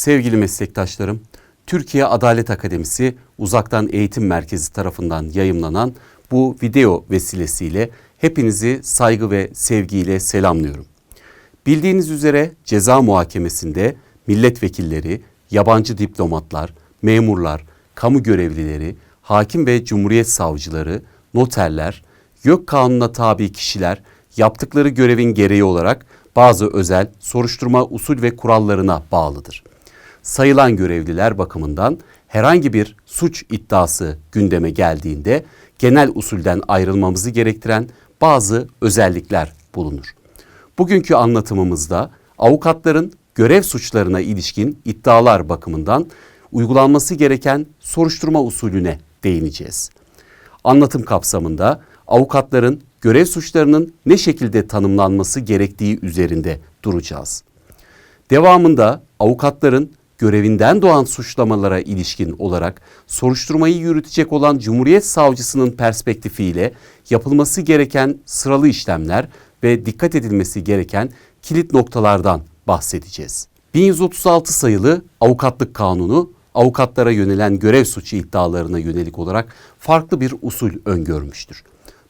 Sevgili meslektaşlarım, Türkiye Adalet Akademisi Uzaktan Eğitim Merkezi tarafından yayımlanan bu video vesilesiyle hepinizi saygı ve sevgiyle selamlıyorum. Bildiğiniz üzere ceza muhakemesinde milletvekilleri, yabancı diplomatlar, memurlar, kamu görevlileri, hakim ve cumhuriyet savcıları, noterler, YÖK kanununa tabi kişiler yaptıkları görevin gereği olarak bazı özel soruşturma usul ve kurallarına bağlıdır. Sayılan görevliler bakımından herhangi bir suç iddiası gündeme geldiğinde genel usulden ayrılmamızı gerektiren bazı özellikler bulunur. Bugünkü anlatımımızda avukatların görev suçlarına ilişkin iddialar bakımından uygulanması gereken soruşturma usulüne değineceğiz. Anlatım kapsamında avukatların görev suçlarının ne şekilde tanımlanması gerektiği üzerinde duracağız. Devamında avukatların görevinden doğan suçlamalara ilişkin olarak soruşturmayı yürütecek olan Cumhuriyet Savcısının perspektifiyle yapılması gereken sıralı işlemler ve dikkat edilmesi gereken kilit noktalardan bahsedeceğiz. 1136 sayılı Avukatlık Kanunu avukatlara yönelen görev suçu iddialarına yönelik olarak farklı bir usul öngörmüştür.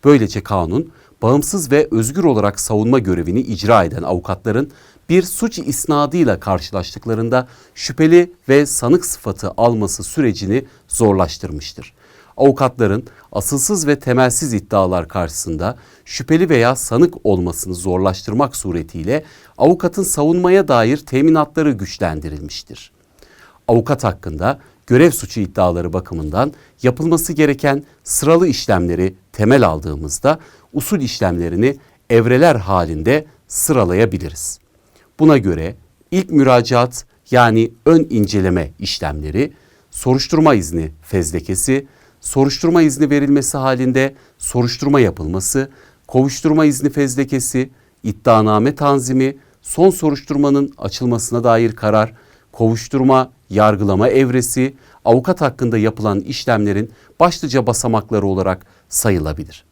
Böylece kanun bağımsız ve özgür olarak savunma görevini icra eden avukatların bir suç isnadıyla karşılaştıklarında şüpheli ve sanık sıfatı alması sürecini zorlaştırmıştır. Avukatların asılsız ve temelsiz iddialar karşısında şüpheli veya sanık olmasını zorlaştırmak suretiyle avukatın savunmaya dair teminatları güçlendirilmiştir. Avukat hakkında görev suçu iddiaları bakımından yapılması gereken sıralı işlemleri temel aldığımızda usul işlemlerini evreler halinde sıralayabiliriz. Buna göre ilk müracaat yani ön inceleme işlemleri, soruşturma izni fezlekesi, soruşturma izni verilmesi halinde soruşturma yapılması, kovuşturma izni fezlekesi, iddianame tanzimi, son soruşturmanın açılmasına dair karar, kovuşturma, yargılama evresi, avukat hakkında yapılan işlemlerin başlıca basamakları olarak sayılabilir.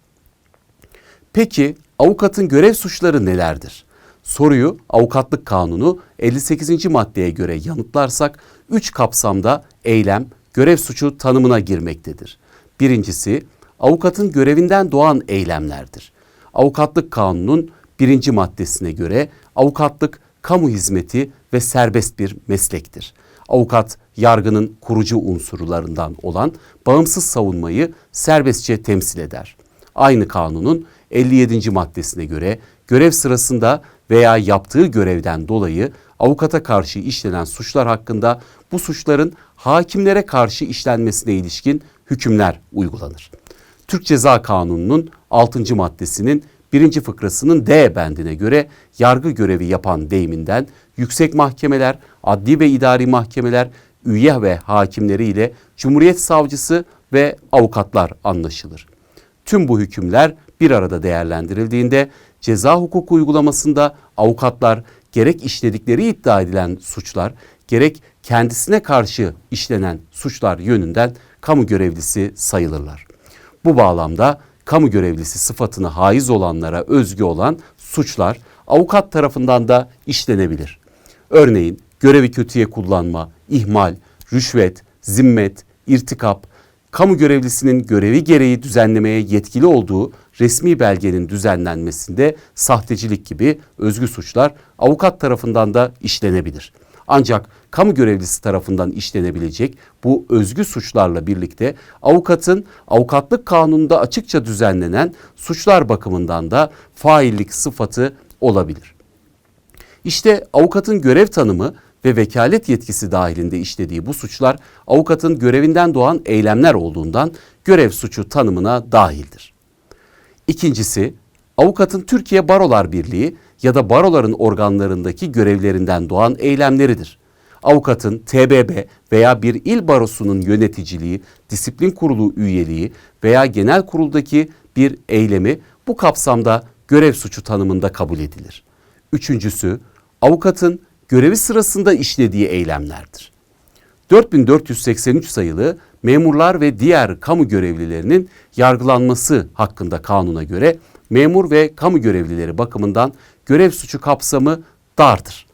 Peki avukatın görev suçları nelerdir? Soruyu Avukatlık Kanunu 58. maddeye göre yanıtlarsak 3 kapsamda eylem, görev suçu tanımına girmektedir. Birincisi avukatın görevinden doğan eylemlerdir. Avukatlık Kanunu'nun birinci maddesine göre avukatlık kamu hizmeti ve serbest bir meslektir. Avukat yargının kurucu unsurlarından olan bağımsız savunmayı serbestçe temsil eder. Aynı kanunun 57. maddesine göre görev sırasında veya yaptığı görevden dolayı avukata karşı işlenen suçlar hakkında bu suçların hakimlere karşı işlenmesine ilişkin hükümler uygulanır. Türk Ceza Kanunu'nun 6. maddesinin birinci fıkrasının D bendine göre yargı görevi yapan deyiminden yüksek mahkemeler, adli ve idari mahkemeler, üye ve hakimleri ile Cumhuriyet Savcısı ve avukatlar anlaşılır. Tüm bu hükümler bir arada değerlendirildiğinde ceza hukuku uygulamasında avukatlar gerek işledikleri iddia edilen suçlar gerek kendisine karşı işlenen suçlar yönünden kamu görevlisi sayılırlar. Bu bağlamda kamu görevlisi sıfatını haiz olanlara özgü olan suçlar avukat tarafından da işlenebilir. Örneğin görevi kötüye kullanma, ihmal, rüşvet, zimmet, irtikap, kamu görevlisinin görevi gereği düzenlemeye yetkili olduğu resmi belgenin düzenlenmesinde sahtecilik gibi özgü suçlar avukat tarafından da işlenebilir. Ancak kamu görevlisi tarafından işlenebilecek bu özgü suçlarla birlikte avukatın avukatlık kanununda açıkça düzenlenen suçlar bakımından da faillik sıfatı olabilir. İşte avukatın görev tanımı ve vekalet yetkisi dahilinde işlediği bu suçlar avukatın görevinden doğan eylemler olduğundan görev suçu tanımına dahildir. İkincisi, avukatın Türkiye Barolar Birliği ya da baroların organlarındaki görevlerinden doğan eylemleridir. Avukatın TBB veya bir il barosunun yöneticiliği, disiplin kurulu üyeliği veya genel kuruldaki bir eylemi bu kapsamda görev suçu tanımında kabul edilir. Üçüncüsü, avukatın görevi sırasında işlediği eylemlerdir. 4483 sayılı memurlar ve diğer kamu görevlilerinin yargılanması hakkında kanuna göre memur ve kamu görevlileri bakımından görev suçu kapsamı dardır.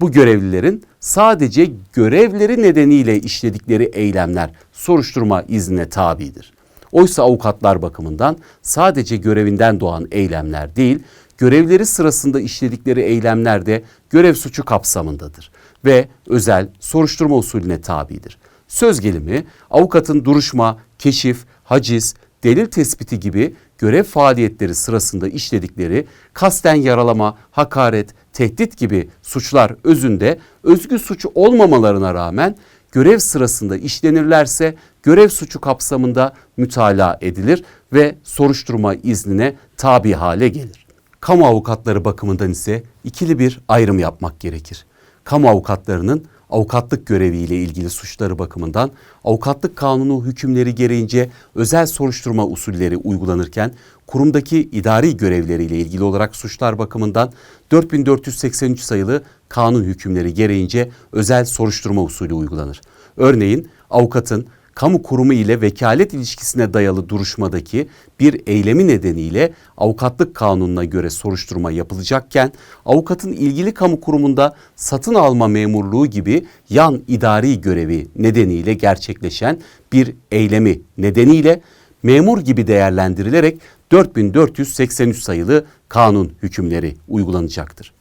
Bu görevlilerin sadece görevleri nedeniyle işledikleri eylemler soruşturma iznine tabidir. Oysa avukatlar bakımından sadece görevinden doğan eylemler değil, görevleri sırasında işledikleri eylemler de görev suçu kapsamındadır ve özel soruşturma usulüne tabidir. Söz gelimi avukatın duruşma, keşif, haciz, delil tespiti gibi görev faaliyetleri sırasında işledikleri kasten yaralama, hakaret, tehdit gibi suçlar özünde özgü suçu olmamalarına rağmen görev sırasında işlenirlerse görev suçu kapsamında mütalaa edilir ve soruşturma iznine tabi hale gelir. Kamu avukatları bakımından ise ikili bir ayrım yapmak gerekir. Kamu avukatlarının avukatlık göreviyle ilgili suçları bakımından avukatlık kanunu hükümleri gereğince özel soruşturma usulleri uygulanırken kurumdaki idari görevleriyle ilgili olarak suçlar bakımından 4483 sayılı kanun hükümleri gereğince özel soruşturma usulü uygulanır. Örneğin avukatın kamu kurumu ile vekalet ilişkisine dayalı duruşmadaki bir eylemi nedeniyle avukatlık kanununa göre soruşturma yapılacakken avukatın ilgili kamu kurumunda satın alma memurluğu gibi yan idari görevi nedeniyle gerçekleşen bir eylemi nedeniyle memur gibi değerlendirilerek 4483 sayılı kanun hükümleri uygulanacaktır.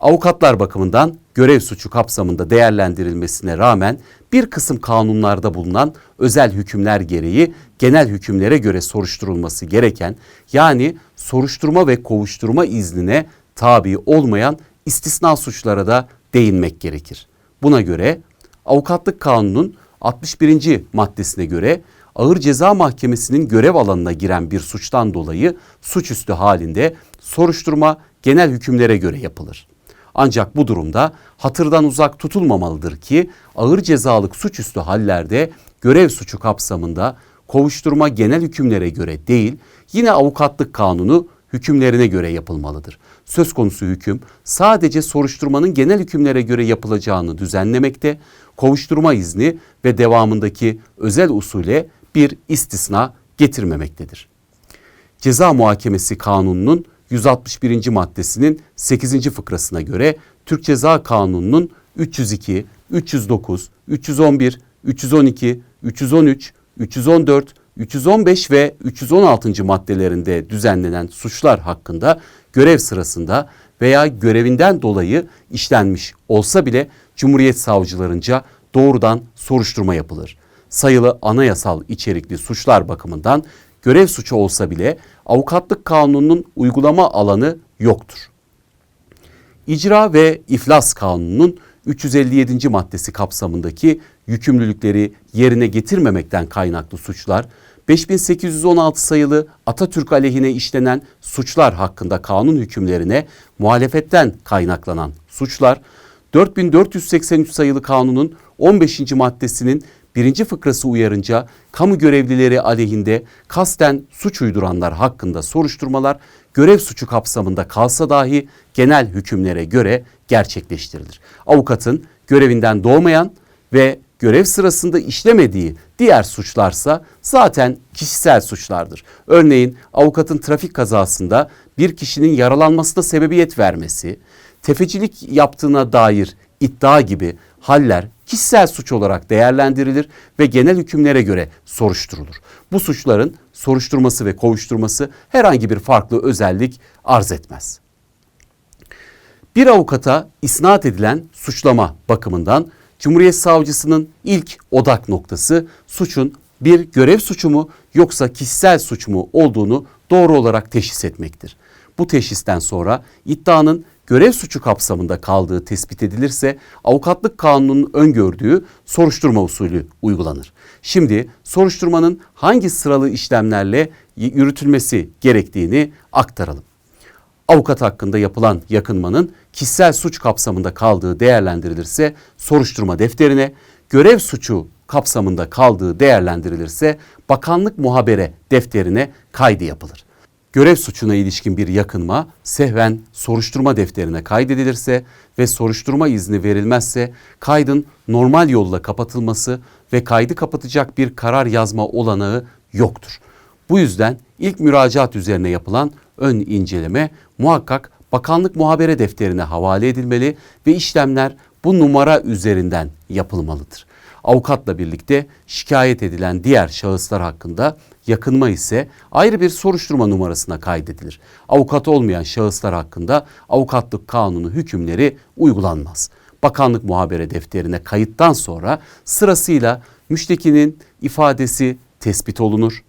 Avukatlar bakımından görev suçu kapsamında değerlendirilmesine rağmen bir kısım kanunlarda bulunan özel hükümler gereği genel hükümlere göre soruşturulması gereken yani soruşturma ve kovuşturma iznine tabi olmayan istisna suçlara da değinmek gerekir. Buna göre avukatlık kanunun 61. maddesine göre Ağır Ceza Mahkemesi'nin görev alanına giren bir suçtan dolayı suçüstü halinde soruşturma genel hükümlere göre yapılır. Ancak bu durumda hatırdan uzak tutulmamalıdır ki ağır cezalık suçüstü hallerde görev suçu kapsamında kovuşturma genel hükümlere göre değil yine avukatlık kanunu hükümlerine göre yapılmalıdır. Söz konusu hüküm sadece soruşturmanın genel hükümlere göre yapılacağını düzenlemekte, kovuşturma izni ve devamındaki özel usule bir istisna getirmemektedir. Ceza Muhakemesi Kanunu'nun 161. maddesinin 8. fıkrasına göre Türk Ceza Kanunu'nun 302, 309, 311, 312, 313, 314, 315 ve 316. maddelerinde düzenlenen suçlar hakkında görev sırasında veya görevinden dolayı işlenmiş olsa bile Cumhuriyet savcılarınca doğrudan soruşturma yapılır. Sayılı anayasal içerikli suçlar bakımından görev suçu olsa bile avukatlık kanununun uygulama alanı yoktur. İcra ve İflas Kanunu'nun 357. maddesi kapsamındaki yükümlülükleri yerine getirmemekten kaynaklı suçlar, 5816 sayılı Atatürk aleyhine işlenen suçlar hakkında kanun hükümlerine muhalefetten kaynaklanan suçlar, 4483 sayılı kanunun 15. maddesinin birinci fıkrası uyarınca kamu görevlileri aleyhinde kasten suç uyduranlar hakkında soruşturmalar görev suçu kapsamında kalsa dahi genel hükümlere göre gerçekleştirilir. Avukatın görevinden doğmayan ve görev sırasında işlemediği diğer suçlarsa zaten kişisel suçlardır. Örneğin avukatın trafik kazasında bir kişinin yaralanmasına sebebiyet vermesi, tefecilik yaptığına dair iddia gibi haller kişisel suç olarak değerlendirilir ve genel hükümlere göre soruşturulur. Bu suçların soruşturması ve kovuşturması herhangi bir farklı özellik arz etmez. Bir avukata isnat edilen suçlama bakımından Cumhuriyet Savcısının ilk odak noktası suçun bir görev suçu mu yoksa kişisel suç mu olduğunu doğru olarak teşhis etmektir. Bu teşhisten sonra iddianın görev suçu kapsamında kaldığı tespit edilirse avukatlık kanununun öngördüğü soruşturma usulü uygulanır. Şimdi soruşturmanın hangi sıralı işlemlerle yürütülmesi gerektiğini aktaralım. Avukat hakkında yapılan yakınmanın kişisel suç kapsamında kaldığı değerlendirilirse soruşturma defterine, görev suçu kapsamında kaldığı değerlendirilirse bakanlık muhabere defterine kaydı yapılır görev suçuna ilişkin bir yakınma sehven soruşturma defterine kaydedilirse ve soruşturma izni verilmezse kaydın normal yolla kapatılması ve kaydı kapatacak bir karar yazma olanağı yoktur. Bu yüzden ilk müracaat üzerine yapılan ön inceleme muhakkak bakanlık muhabere defterine havale edilmeli ve işlemler bu numara üzerinden yapılmalıdır. Avukatla birlikte şikayet edilen diğer şahıslar hakkında yakınma ise ayrı bir soruşturma numarasına kaydedilir. Avukat olmayan şahıslar hakkında avukatlık kanunu hükümleri uygulanmaz. Bakanlık muhabere defterine kayıttan sonra sırasıyla müştekinin ifadesi tespit olunur.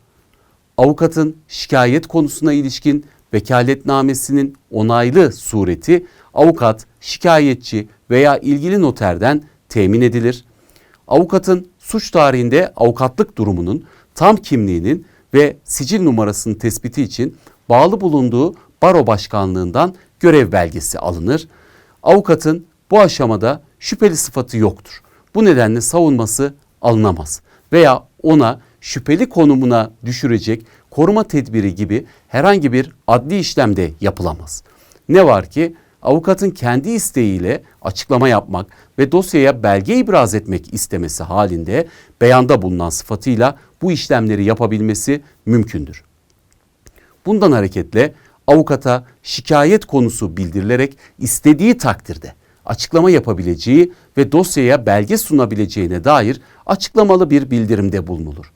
Avukatın şikayet konusuna ilişkin vekaletnamesinin onaylı sureti avukat, şikayetçi veya ilgili noterden temin edilir. Avukatın suç tarihinde avukatlık durumunun tam kimliğinin ve sicil numarasının tespiti için bağlı bulunduğu baro başkanlığından görev belgesi alınır. Avukatın bu aşamada şüpheli sıfatı yoktur. Bu nedenle savunması alınamaz veya ona şüpheli konumuna düşürecek koruma tedbiri gibi herhangi bir adli işlemde yapılamaz. Ne var ki avukatın kendi isteğiyle açıklama yapmak ve dosyaya belge ibraz etmek istemesi halinde beyanda bulunan sıfatıyla bu işlemleri yapabilmesi mümkündür. Bundan hareketle avukata şikayet konusu bildirilerek istediği takdirde açıklama yapabileceği ve dosyaya belge sunabileceğine dair açıklamalı bir bildirimde bulunulur.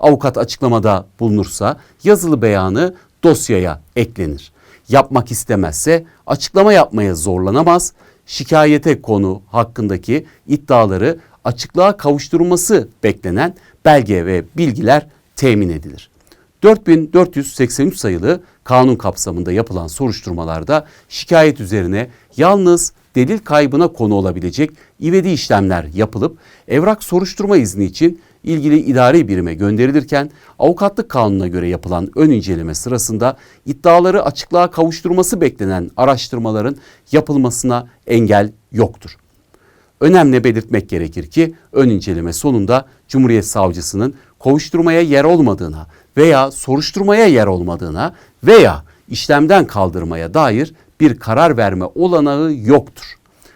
Avukat açıklamada bulunursa yazılı beyanı dosyaya eklenir. Yapmak istemezse açıklama yapmaya zorlanamaz. Şikayete konu hakkındaki iddiaları açıklığa kavuşturulması beklenen belge ve bilgiler temin edilir. 4483 sayılı kanun kapsamında yapılan soruşturmalarda şikayet üzerine yalnız delil kaybına konu olabilecek ivedi işlemler yapılıp evrak soruşturma izni için ilgili idari birime gönderilirken avukatlık kanununa göre yapılan ön inceleme sırasında iddiaları açıklığa kavuşturması beklenen araştırmaların yapılmasına engel yoktur. Önemli belirtmek gerekir ki ön inceleme sonunda Cumhuriyet Savcısının kovuşturmaya yer olmadığına veya soruşturmaya yer olmadığına veya işlemden kaldırmaya dair bir karar verme olanağı yoktur.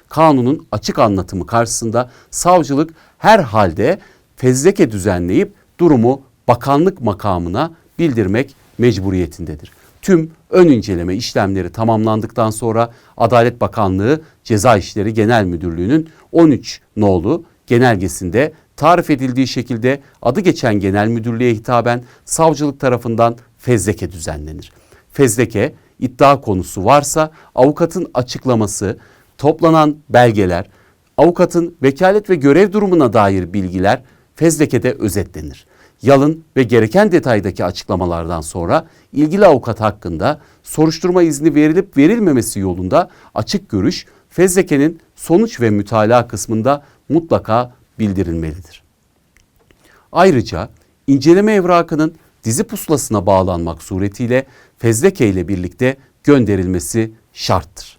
Kanunun açık anlatımı karşısında savcılık her halde fezleke düzenleyip durumu bakanlık makamına bildirmek mecburiyetindedir. Tüm ön inceleme işlemleri tamamlandıktan sonra Adalet Bakanlığı Ceza İşleri Genel Müdürlüğü'nün 13 nolu genelgesinde tarif edildiği şekilde adı geçen genel müdürlüğe hitaben savcılık tarafından fezleke düzenlenir. Fezleke iddia konusu varsa avukatın açıklaması, toplanan belgeler, avukatın vekalet ve görev durumuna dair bilgiler fezlekede özetlenir. Yalın ve gereken detaydaki açıklamalardan sonra ilgili avukat hakkında soruşturma izni verilip verilmemesi yolunda açık görüş fezlekenin sonuç ve mütalaa kısmında mutlaka bildirilmelidir. Ayrıca inceleme evrakının dizi pusulasına bağlanmak suretiyle fezleke ile birlikte gönderilmesi şarttır.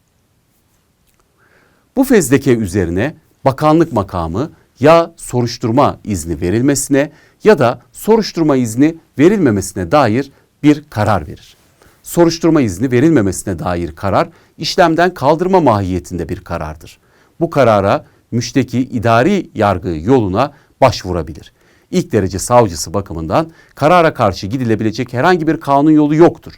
Bu fezleke üzerine bakanlık makamı ya soruşturma izni verilmesine ya da soruşturma izni verilmemesine dair bir karar verir. Soruşturma izni verilmemesine dair karar işlemden kaldırma mahiyetinde bir karardır. Bu karara müşteki idari yargı yoluna başvurabilir. İlk derece savcısı bakımından karara karşı gidilebilecek herhangi bir kanun yolu yoktur.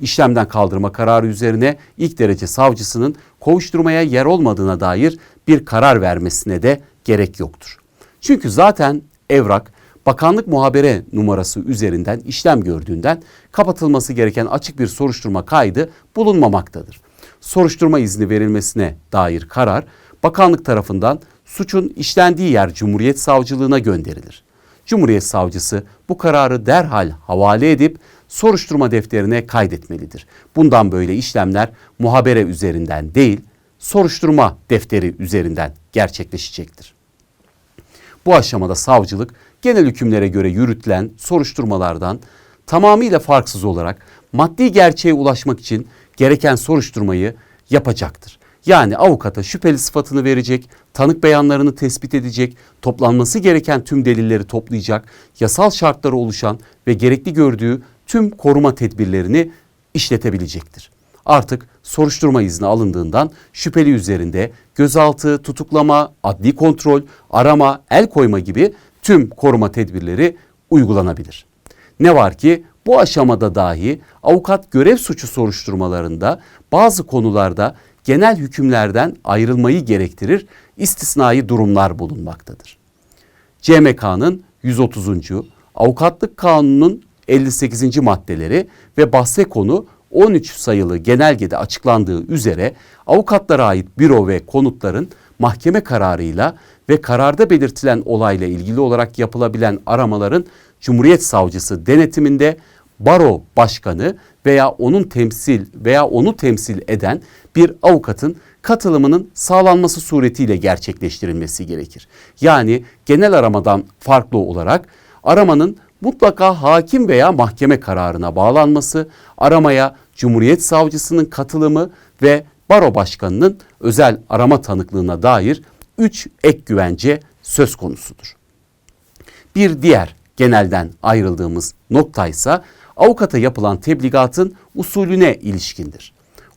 İşlemden kaldırma kararı üzerine ilk derece savcısının kovuşturmaya yer olmadığına dair bir karar vermesine de gerek yoktur. Çünkü zaten evrak bakanlık muhabere numarası üzerinden işlem gördüğünden kapatılması gereken açık bir soruşturma kaydı bulunmamaktadır. Soruşturma izni verilmesine dair karar bakanlık tarafından suçun işlendiği yer Cumhuriyet Savcılığına gönderilir. Cumhuriyet Savcısı bu kararı derhal havale edip soruşturma defterine kaydetmelidir. Bundan böyle işlemler muhabere üzerinden değil, soruşturma defteri üzerinden gerçekleşecektir. Bu aşamada savcılık genel hükümlere göre yürütülen soruşturmalardan tamamıyla farksız olarak maddi gerçeğe ulaşmak için gereken soruşturmayı yapacaktır. Yani avukata şüpheli sıfatını verecek, tanık beyanlarını tespit edecek, toplanması gereken tüm delilleri toplayacak, yasal şartları oluşan ve gerekli gördüğü tüm koruma tedbirlerini işletebilecektir. Artık soruşturma izni alındığından şüpheli üzerinde gözaltı, tutuklama, adli kontrol, arama, el koyma gibi tüm koruma tedbirleri uygulanabilir. Ne var ki bu aşamada dahi avukat görev suçu soruşturmalarında bazı konularda genel hükümlerden ayrılmayı gerektirir istisnai durumlar bulunmaktadır. CMK'nın 130. Avukatlık Kanunu'nun 58. maddeleri ve bahse konu 13 sayılı genelgede açıklandığı üzere avukatlara ait büro ve konutların mahkeme kararıyla ve kararda belirtilen olayla ilgili olarak yapılabilen aramaların Cumhuriyet Savcısı denetiminde baro başkanı veya onun temsil veya onu temsil eden bir avukatın katılımının sağlanması suretiyle gerçekleştirilmesi gerekir. Yani genel aramadan farklı olarak aramanın mutlaka hakim veya mahkeme kararına bağlanması, aramaya Cumhuriyet Savcısının katılımı ve baro başkanının özel arama tanıklığına dair üç ek güvence söz konusudur. Bir diğer genelden ayrıldığımız nokta ise avukata yapılan tebligatın usulüne ilişkindir.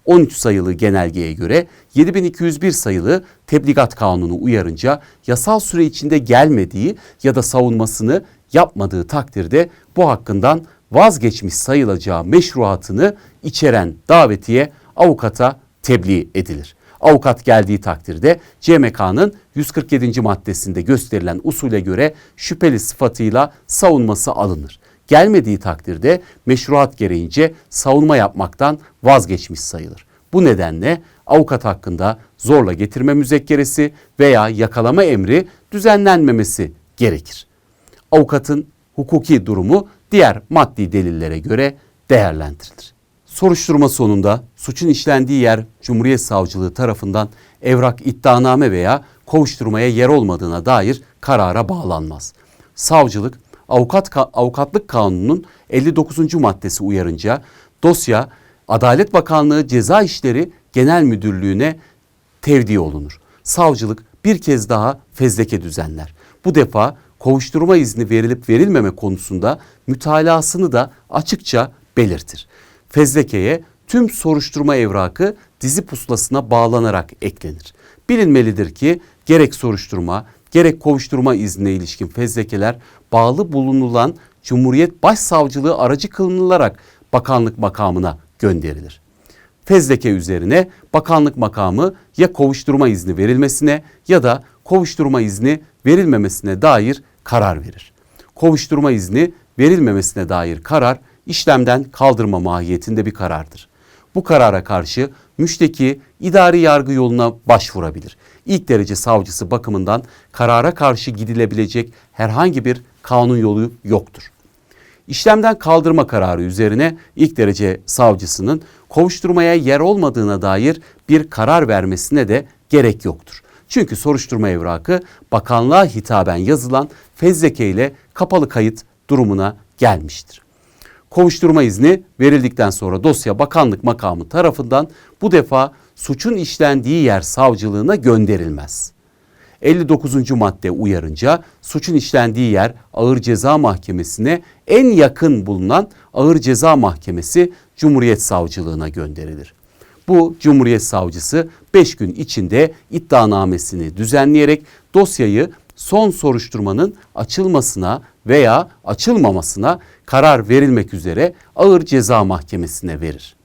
13 sayılı genelgeye göre 7201 sayılı tebligat kanunu uyarınca yasal süre içinde gelmediği ya da savunmasını yapmadığı takdirde bu hakkından vazgeçmiş sayılacağı meşruatını içeren davetiye avukata tebliğ edilir. Avukat geldiği takdirde CMK'nın 147. maddesinde gösterilen usule göre şüpheli sıfatıyla savunması alınır. Gelmediği takdirde meşruat gereğince savunma yapmaktan vazgeçmiş sayılır. Bu nedenle avukat hakkında zorla getirme müzekkeresi veya yakalama emri düzenlenmemesi gerekir. Avukatın hukuki durumu diğer maddi delillere göre değerlendirilir. Soruşturma sonunda suçun işlendiği yer Cumhuriyet Savcılığı tarafından evrak iddianame veya kovuşturmaya yer olmadığına dair karara bağlanmaz. Savcılık avukat avukatlık kanununun 59. maddesi uyarınca dosya Adalet Bakanlığı Ceza İşleri Genel Müdürlüğü'ne tevdi olunur. Savcılık bir kez daha fezleke düzenler. Bu defa kovuşturma izni verilip verilmeme konusunda mütalasını da açıkça belirtir. Fezlekeye tüm soruşturma evrakı dizi puslasına bağlanarak eklenir. Bilinmelidir ki gerek soruşturma gerek kovuşturma iznine ilişkin fezlekeler bağlı bulunulan Cumhuriyet Başsavcılığı aracı kılınılarak bakanlık makamına gönderilir. Fezleke üzerine bakanlık makamı ya kovuşturma izni verilmesine ya da kovuşturma izni verilmemesine dair karar verir. Kovuşturma izni verilmemesine dair karar işlemden kaldırma mahiyetinde bir karardır. Bu karara karşı müşteki idari yargı yoluna başvurabilir. İlk derece savcısı bakımından karara karşı gidilebilecek herhangi bir kanun yolu yoktur. İşlemden kaldırma kararı üzerine ilk derece savcısının kovuşturmaya yer olmadığına dair bir karar vermesine de gerek yoktur. Çünkü soruşturma evrakı bakanlığa hitaben yazılan fezleke ile kapalı kayıt durumuna gelmiştir. Kovuşturma izni verildikten sonra dosya bakanlık makamı tarafından bu defa suçun işlendiği yer savcılığına gönderilmez. 59. madde uyarınca suçun işlendiği yer Ağır Ceza Mahkemesi'ne en yakın bulunan Ağır Ceza Mahkemesi Cumhuriyet Savcılığına gönderilir. Bu Cumhuriyet Savcısı 5 gün içinde iddianamesini düzenleyerek dosyayı son soruşturmanın açılmasına veya açılmamasına karar verilmek üzere Ağır Ceza Mahkemesi'ne verir.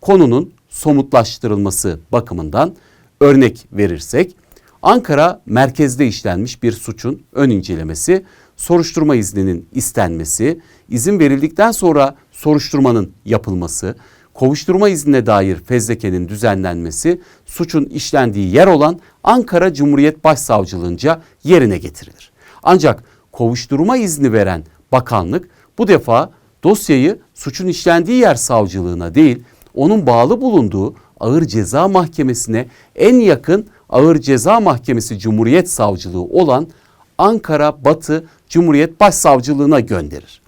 Konunun somutlaştırılması bakımından örnek verirsek Ankara merkezde işlenmiş bir suçun ön incelemesi, soruşturma izninin istenmesi, izin verildikten sonra soruşturmanın yapılması, kovuşturma iznine dair fezlekenin düzenlenmesi suçun işlendiği yer olan Ankara Cumhuriyet Başsavcılığınca yerine getirilir. Ancak kovuşturma izni veren bakanlık bu defa dosyayı suçun işlendiği yer savcılığına değil, onun bağlı bulunduğu Ağır Ceza Mahkemesi'ne en yakın Ağır Ceza Mahkemesi Cumhuriyet Savcılığı olan Ankara Batı Cumhuriyet Başsavcılığına gönderir.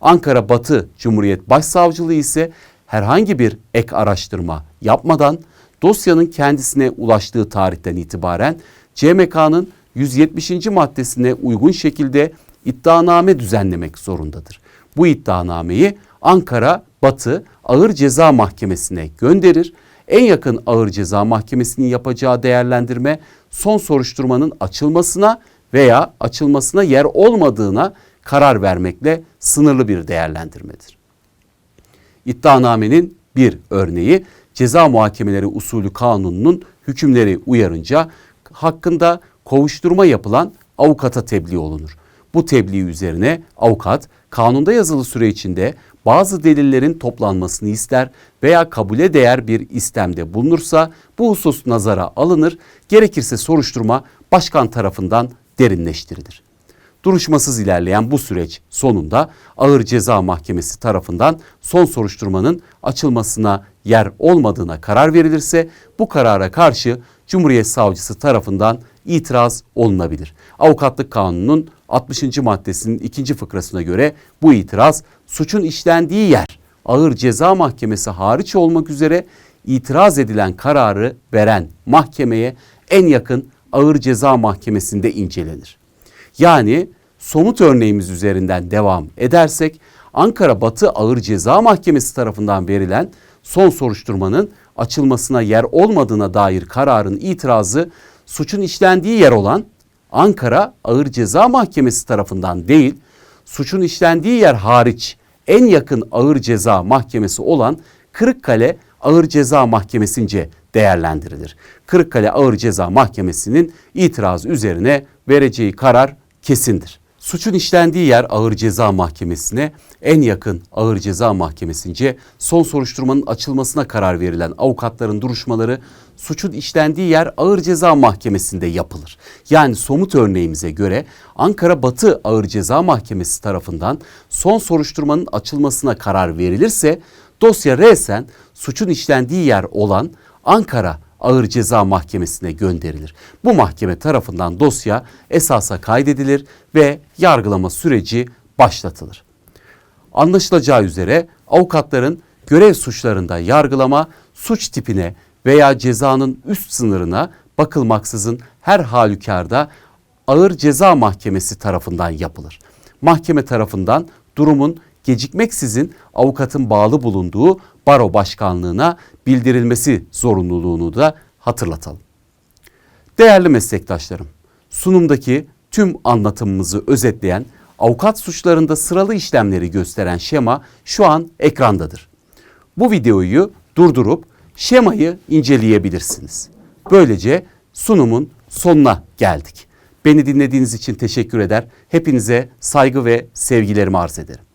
Ankara Batı Cumhuriyet Başsavcılığı ise herhangi bir ek araştırma yapmadan dosyanın kendisine ulaştığı tarihten itibaren CMK'nın 170. maddesine uygun şekilde iddianame düzenlemek zorundadır. Bu iddianameyi Ankara Batı Ağır Ceza Mahkemesi'ne gönderir. En yakın Ağır Ceza Mahkemesi'nin yapacağı değerlendirme son soruşturmanın açılmasına veya açılmasına yer olmadığına karar vermekle sınırlı bir değerlendirmedir. İddianamenin bir örneği Ceza Muhakemeleri Usulü Kanunu'nun hükümleri uyarınca hakkında kovuşturma yapılan avukata tebliğ olunur. Bu tebliğ üzerine avukat kanunda yazılı süre içinde bazı delillerin toplanmasını ister veya kabule değer bir istemde bulunursa bu husus nazara alınır. Gerekirse soruşturma başkan tarafından derinleştirilir. Duruşmasız ilerleyen bu süreç sonunda Ağır Ceza Mahkemesi tarafından son soruşturmanın açılmasına yer olmadığına karar verilirse bu karara karşı Cumhuriyet Savcısı tarafından itiraz olunabilir. Avukatlık Kanunu'nun 60. maddesinin ikinci fıkrasına göre bu itiraz suçun işlendiği yer Ağır Ceza Mahkemesi hariç olmak üzere itiraz edilen kararı veren mahkemeye en yakın Ağır Ceza Mahkemesi'nde incelenir. Yani somut örneğimiz üzerinden devam edersek Ankara Batı Ağır Ceza Mahkemesi tarafından verilen son soruşturmanın açılmasına yer olmadığına dair kararın itirazı suçun işlendiği yer olan Ankara Ağır Ceza Mahkemesi tarafından değil, suçun işlendiği yer hariç en yakın ağır ceza mahkemesi olan Kırıkkale Ağır Ceza Mahkemesi'nce değerlendirilir. Kırıkkale Ağır Ceza Mahkemesi'nin itirazı üzerine vereceği karar kesindir. Suçun işlendiği yer Ağır Ceza Mahkemesi'ne en yakın Ağır Ceza Mahkemesi'nce son soruşturmanın açılmasına karar verilen avukatların duruşmaları suçun işlendiği yer Ağır Ceza Mahkemesi'nde yapılır. Yani somut örneğimize göre Ankara Batı Ağır Ceza Mahkemesi tarafından son soruşturmanın açılmasına karar verilirse dosya resen suçun işlendiği yer olan Ankara Ağır Ceza Mahkemesi'ne gönderilir. Bu mahkeme tarafından dosya esasa kaydedilir ve yargılama süreci başlatılır. Anlaşılacağı üzere avukatların görev suçlarında yargılama suç tipine veya cezanın üst sınırına bakılmaksızın her halükarda ağır ceza mahkemesi tarafından yapılır. Mahkeme tarafından durumun gecikmeksizin avukatın bağlı bulunduğu baro başkanlığına bildirilmesi zorunluluğunu da hatırlatalım. Değerli meslektaşlarım, sunumdaki tüm anlatımımızı özetleyen avukat suçlarında sıralı işlemleri gösteren şema şu an ekrandadır. Bu videoyu durdurup şemayı inceleyebilirsiniz. Böylece sunumun sonuna geldik. Beni dinlediğiniz için teşekkür eder. Hepinize saygı ve sevgilerimi arz ederim.